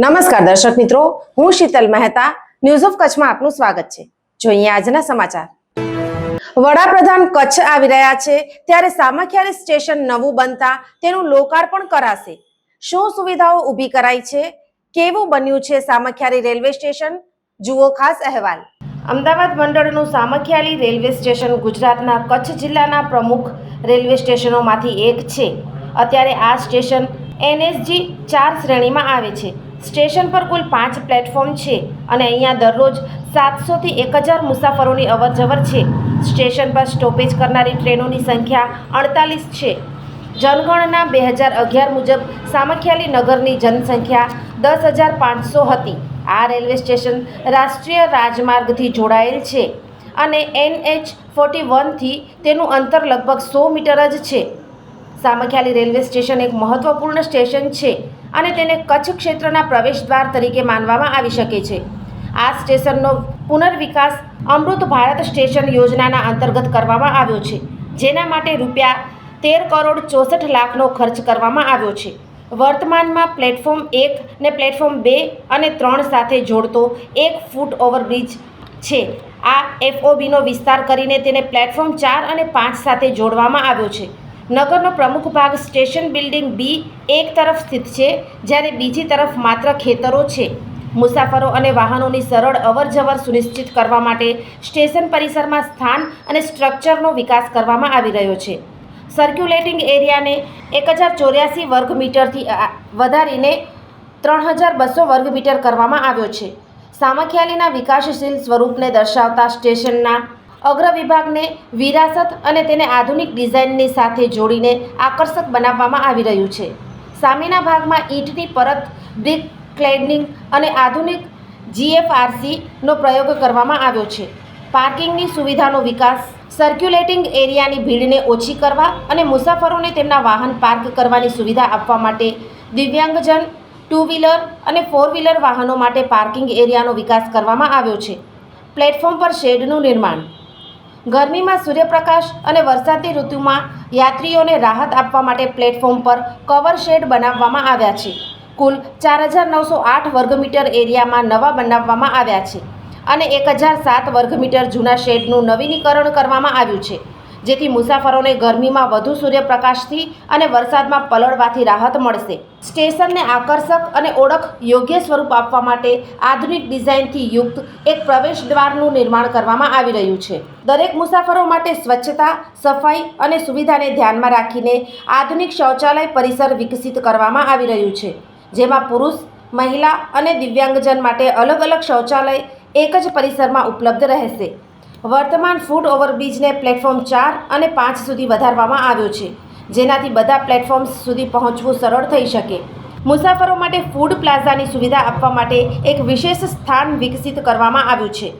નમસ્કાર દર્શક મિત્રો, હું શીતલ મહેતા ન્યૂઝ ઓફ કચ્છમાં આપનું સ્વાગત છે. જોઈએ આજના સમાચાર. વડાપ્રધાન કચ્છ આવી રહ્યા છે, ત્યારે સામખિયાળી સ્ટેશન નવું બનતા તેનું લોકાર્પણ કરાશે. શું સુવિધાઓ ઊભી કરાઈ છે? કેવું બન્યું છે સામખિયાળી રેલવે સ્ટેશન? જુઓ ખાસ અહેવાલ. અમદાવાદ મંડળનું સામખિયાળી રેલવે સ્ટેશન ગુજરાતના કચ્છ જિલ્લાના પ્રમુખ રેલવે સ્ટેશનોમાંથી એક છે. અત્યારે આ સ્ટેશન એનએસજી ચાર શ્રેણીમાં આવે છે. સ્ટેશન પર કુલ પાંચ પ્લેટફોર્મ છે અને અહીંયા દરરોજ સાતસોથી એક હજાર મુસાફરોની અવરજવર છે. સ્ટેશન પર સ્ટોપેજ કરનારી ટ્રેનોની સંખ્યા અડતાલીસ છે. જનગણના બે હજાર અગિયાર મુજબ સામખિયાલી નગરની જનસંખ્યા દસ હજાર પાંચસો હતી. આ રેલવે સ્ટેશન રાષ્ટ્રીય રાજમાર્ગથી જોડાયેલ છે અને એનએચ ફોર્ટી વનથી તેનું અંતર લગભગ સો મીટર જ છે. સામખિયાળી રેલવે સ્ટેશન એક મહત્વપૂર્ણ સ્ટેશન છે અને તેને કચ્છ ક્ષેત્રના પ્રવેશદ્વાર તરીકે માનવામાં આવી શકે છે. આ સ્ટેશનનો પુનર્વિકાસ અમૃત ભારત સ્ટેશન યોજનાના અંતર્ગત કરવામાં આવ્યો છે, જેના માટે રૂપિયા તેર કરોડ ચોસઠ લાખનો ખર્ચ કરવામાં આવ્યો છે. વર્તમાનમાં પ્લેટફોર્મ એક ને પ્લેટફોર્મ બે અને ત્રણ સાથે જોડતો એક ફૂટ ઓવરબ્રિજ છે. આ એફઓબીનો વિસ્તાર કરીને તેને પ્લેટફોર્મ ચાર અને પાંચ સાથે જોડવામાં આવ્યો છે. નગરનો પ્રમુખ ભાગ સ્ટેશન બિલ્ડિંગ બી એક તરફ સ્થિત છે, જ્યારે બીજી તરફ માત્ર ખેતરો છે. મુસાફરો અને વાહનોની સરળ અવરજવર સુનિશ્ચિત કરવા માટે સ્ટેશન પરિસરમાં સ્થાન અને સ્ટ્રક્ચરનો વિકાસ કરવામાં આવી રહ્યો છે. સર્ક્યુલેટિંગ એરિયાને એક હજાર ચોર્યાસી વર્ગ મીટરથી વધારીને ત્રણ હજાર બસો વર્ગ મીટર કરવામાં આવ્યો છે. સામખિયાલીના વિકાસશીલ સ્વરૂપને દર્શાવતા સ્ટેશનના અગ્ર વિભાગને વિરાસત અને તેને આધુનિક ડિઝાઇનની સાથે જોડીને આકર્ષક બનાવવામાં આવી રહ્યું છે. સામેના ભાગમાં ઈંટની પરત, બ્રિક ક્લેડનિંગ અને આધુનિક જીએફઆરસીનો પ્રયોગ કરવામાં આવ્યો છે. પાર્કિંગની સુવિધાનો વિકાસ, સર્ક્યુલેટિંગ એરિયાની ભીડને ઓછી કરવા અને મુસાફરોને તેમના વાહન પાર્ક કરવાની સુવિધા આપવા માટે દિવ્યાંગજન ટુ વ્હીલર અને ફોર વ્હીલર વાહનો માટે પાર્કિંગ એરિયાનો વિકાસ કરવામાં આવ્યો છે. પ્લેટફોર્મ પર શેડનું નિર્માણ ગરમીમાં સૂર્યપ્રકાશ અને વરસાદની ઋતુમાં યાત્રીઓને રાહત આપવા માટે પ્લેટફોર્મ પર કવર શેડ બનાવવામાં આવ્યા છે. કુલ ચાર હજાર નવસો આઠ વર્ગમીટર એરિયામાં નવા બનાવવામાં આવ્યા છે અને એક હજાર સાત વર્ગમીટર જૂના શેડનું નવીનીકરણ કરવામાં આવ્યું છે. જેથી મુસાફરોને ગરમીમાં વધુ સૂર્યપ્રકાશથી અને વરસાદમાં પલળવાથી રાહત મળશે. સ્ટેશનને આકર્ષક અને ઓળખ યોગ્ય સ્વરૂપ આપવા માટે આધુનિક ડિઝાઇનથી યુક્ત એક પ્રવેશ દ્વારનું નિર્માણ કરવામાં આવી રહ્યું છે. દરેક મુસાફરો માટે સ્વચ્છતા, સફાઈ અને સુવિધાને ધ્યાનમાં રાખીને આધુનિક શૌચાલય પરિસર વિકસિત કરવામાં આવી રહ્યું છે. જેમાં પુરુષ, મહિલા અને દિવ્યાંગજન માટે અલગ અલગ શૌચાલય એક જ પરિસરમાં ઉપલબ્ધ રહેશે. વર્તમાન ફૂટ ઓવરબ્રિજને પ્લેટફોર્મ ચાર અને પાંચ સુધી વધારવામાં આવ્યો છે, જેનાથી બધા પ્લેટફોર્મ્સ સુધી પહોંચવું સરળ થઈ શકે. મુસાફરો માટે ફૂડ પ્લાઝાની સુવિધા આપવા માટે એક વિશેષ સ્થાન વિકસિત કરવામાં આવ્યું છે.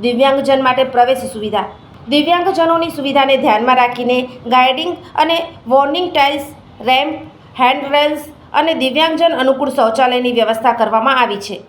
દિવ્યાંગજન માટે પ્રવેશ સુવિધા. દિવ્યાંગજનોની સુવિધાને ધ્યાનમાં રાખીને ગાઈડિંગ અને વોર્નિંગ ટાઇલ્સ, રેમ્પ હેન્ડરેલ્સ અને દિવ્યાંગજન અનુકૂળ શૌચાલયની વ્યવસ્થા કરવામાં આવી છે.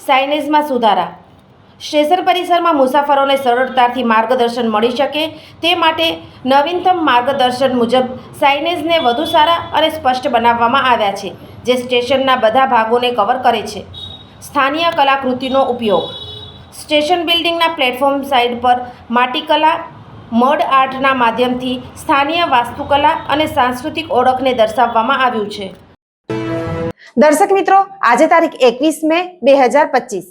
સાઇનેજમાં સુધારા. સ્ટેશન પરિસરમાં મુસાફરોને સરળતાથી માર્ગદર્શન મળી શકે તે માટે નવીનતમ માર્ગદર્શન મુજબ સાઇનેજને વધુ સારા અને સ્પષ્ટ બનાવવામાં આવ્યા છે, જે સ્ટેશનના બધા ભાગોને કવર કરે છે. સ્થાનીય કલાકૃતિનો ઉપયોગ. સ્ટેશન બિલ્ડિંગના પ્લેટફોર્મ સાઇડ પર માટીકલા, મડ આર્ટના માધ્યમથી સ્થાનીય વાસ્તુકલા અને સાંસ્કૃતિક ઓળખને દર્શાવવામાં આવ્યું છે. દર્શક મિત્રો, આજે તારીખ એકવીસ મે, બે હજાર પચીસ.